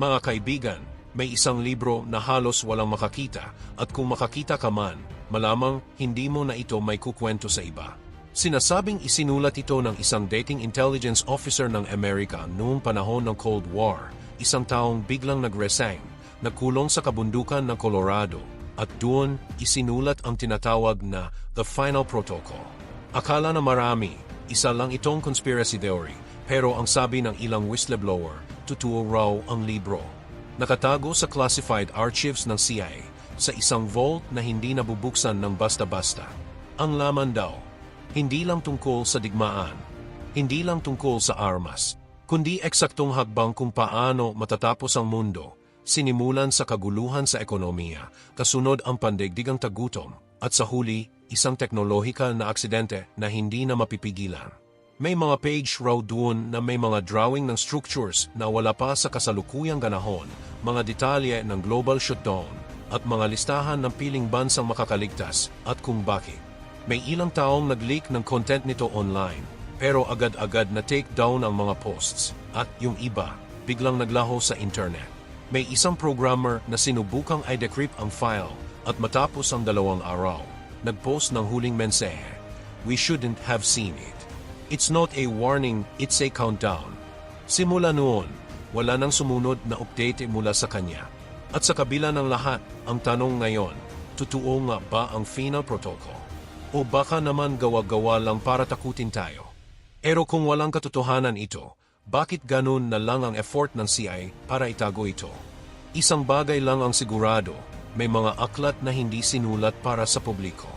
Mga kaibigan, may isang libro na halos walang makakita at kung makakita ka man, malamang hindi mo na ito may kukwento sa iba. Sinasabing isinulat ito ng isang dating intelligence officer ng Amerika noong panahon ng Cold War, isang taong biglang nag-resign, nagkulong sa kabundukan ng Colorado, at doon isinulat ang tinatawag na The Final Protocol. Akala na marami, isa lang itong conspiracy theory, pero ang sabi ng ilang whistleblower, totoo raw ang libro. Nakatago sa classified archives ng CIA sa isang vault na hindi nabubuksan ng basta-basta. Ang laman daw, hindi lang tungkol sa digmaan, hindi lang tungkol sa armas, kundi eksaktong hakbang kung paano matatapos ang mundo, sinimulan sa kaguluhan sa ekonomiya, kasunod ang pandaigdigang tagutom, at sa huli, isang teknolohikal na aksidente na hindi na mapipigilan. May mga page raw doon na may mga drawing ng structures na wala pa sa kasalukuyang ganahon, mga detalye ng global shutdown, at mga listahan ng piling bansang makakaligtas at kung bakit. May ilang taong nag-leak ng content nito online, pero agad-agad na take down ang mga posts, at yung iba, biglang naglaho sa internet. May isang programmer na sinubukang i-decrypt ang file at matapos ang dalawang araw, nag-post ng huling mensahe, We shouldn't have seen it. It's not a warning, it's a countdown. Simula noon, wala nang sumunod na update mula sa kanya. At sa kabila ng lahat, ang tanong ngayon, totoo nga ba ang final protocol? O baka naman gawa-gawa lang para takutin tayo? Pero kung walang katotohanan ito, bakit ganun na lang ang effort ng CIA para itago ito? Isang bagay lang ang sigurado, may mga aklat na hindi sinulat para sa publiko.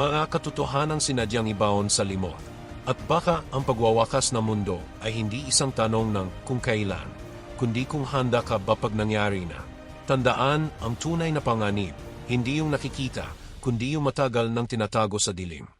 Mga katotohanang sinadyang ibaon sa limot. At baka ang pagwawakas ng mundo ay hindi isang tanong ng kung kailan, kundi kung handa ka ba pag nangyari na. Tandaan ang tunay na panganib, hindi yung nakikita, kundi yung matagal nang tinatago sa dilim.